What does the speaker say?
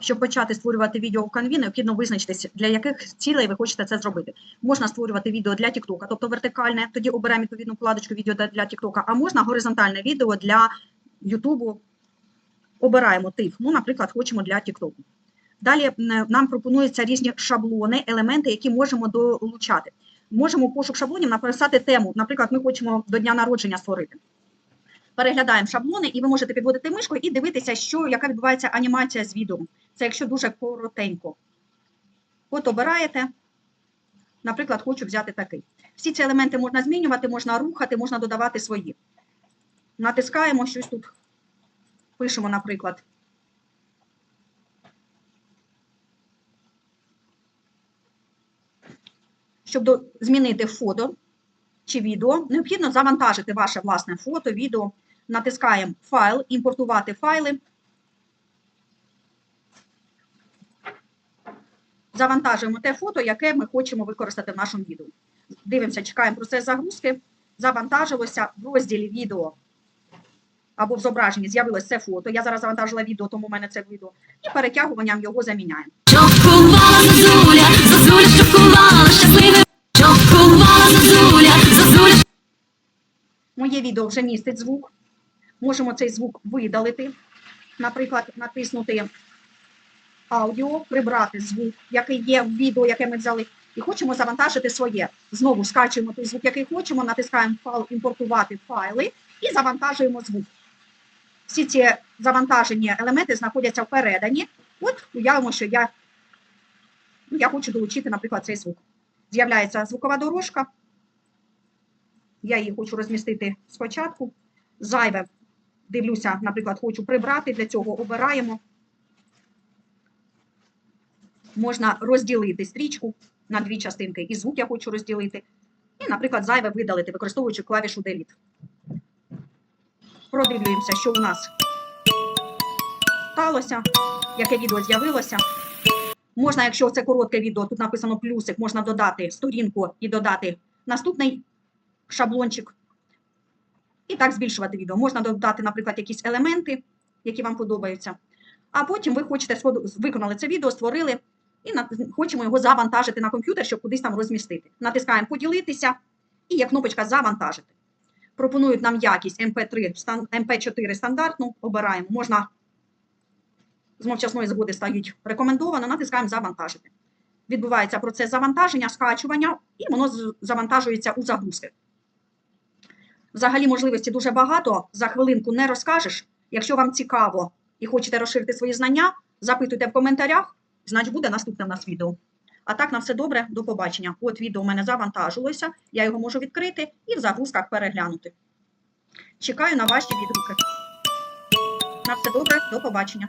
Щоб почати створювати відео в канві, необхідно визначитися, для яких цілей ви хочете це зробити. Можна створювати відео для TikTok, тобто вертикальне, тоді обираємо відповідну вкладочку відео для TikTok, а можна горизонтальне відео для YouTube. Обираємо тип. Ну, наприклад, хочемо для TikTok. Далі нам пропонуються різні шаблони, елементи, які можемо долучати. Можемо пошук шаблонів написати тему. Наприклад, ми хочемо до дня народження створити. Переглядаємо шаблони, і ви можете підводити мишку і дивитися, що, яка відбувається анімація з відео. Це якщо дуже коротенько. От обираєте. Наприклад, хочу взяти такий. Всі ці елементи можна змінювати, можна рухати, можна додавати свої. Натискаємо щось тут. Пишемо, наприклад. Щоб до- змінити фото чи відео, необхідно завантажити ваше власне фото, відео. Натискаємо файл, імпортувати файли. Завантажуємо те фото, яке ми хочемо використати в нашому відео. Дивимося, чекаємо процес загрузки. Завантажилося в розділі відео або в зображенні з'явилось це фото. Я зараз завантажила відео, тому в мене це відео. І перетягуванням його заміняємо. Чокувала зозуля, зозуля чокувала, щасливе. Чокувала зозуля, зозуля. Моє відео вже містить звук. Можемо цей звук видалити. Наприклад, натиснути аудіо, прибрати звук, який є в відео, яке ми взяли, і хочемо завантажити своє. Знову скачуємо той звук, який хочемо, натискаємо файл імпортувати файли і завантажуємо звук. Всі ці завантажені елементи знаходяться впередані. От уявимо, що я, ну, я хочу долучити, наприклад, цей звук. З'являється звукова дорожка. Я її хочу розмістити спочатку. Зайве, дивлюся, наприклад, хочу прибрати, для цього обираємо. Можна розділити стрічку на дві частинки, і звук я хочу розділити. І, наприклад, зайве видалити, використовуючи клавішу Delete. Продивлюємося, що у нас сталося, яке відео з'явилося. Можна, якщо це коротке відео, тут написано плюсик, можна додати сторінку і додати наступний шаблончик. І так збільшувати відео. Можна додати, наприклад, якісь елементи, які вам подобаються. А потім ви хочете виконали це відео, створили і хочемо його завантажити на комп'ютер, щоб кудись там розмістити. Натискаємо поділитися і є кнопочка завантажити. Пропонують нам якість MP3, MP4 стандартну, обираємо. Можна з мовчасної згоди стають рекомендовано, натискаємо завантажити. Відбувається процес завантаження, скачування, і воно завантажується у загрузки. Взагалі можливості дуже багато. За хвилинку не розкажеш. Якщо вам цікаво і хочете розширити свої знання, запитуйте в коментарях, значить буде наступне в нас відео. А так на все добре, до побачення. От відео у мене завантажилося, я його можу відкрити і в загрузках переглянути. Чекаю на ваші відгуки. На все добре, до побачення.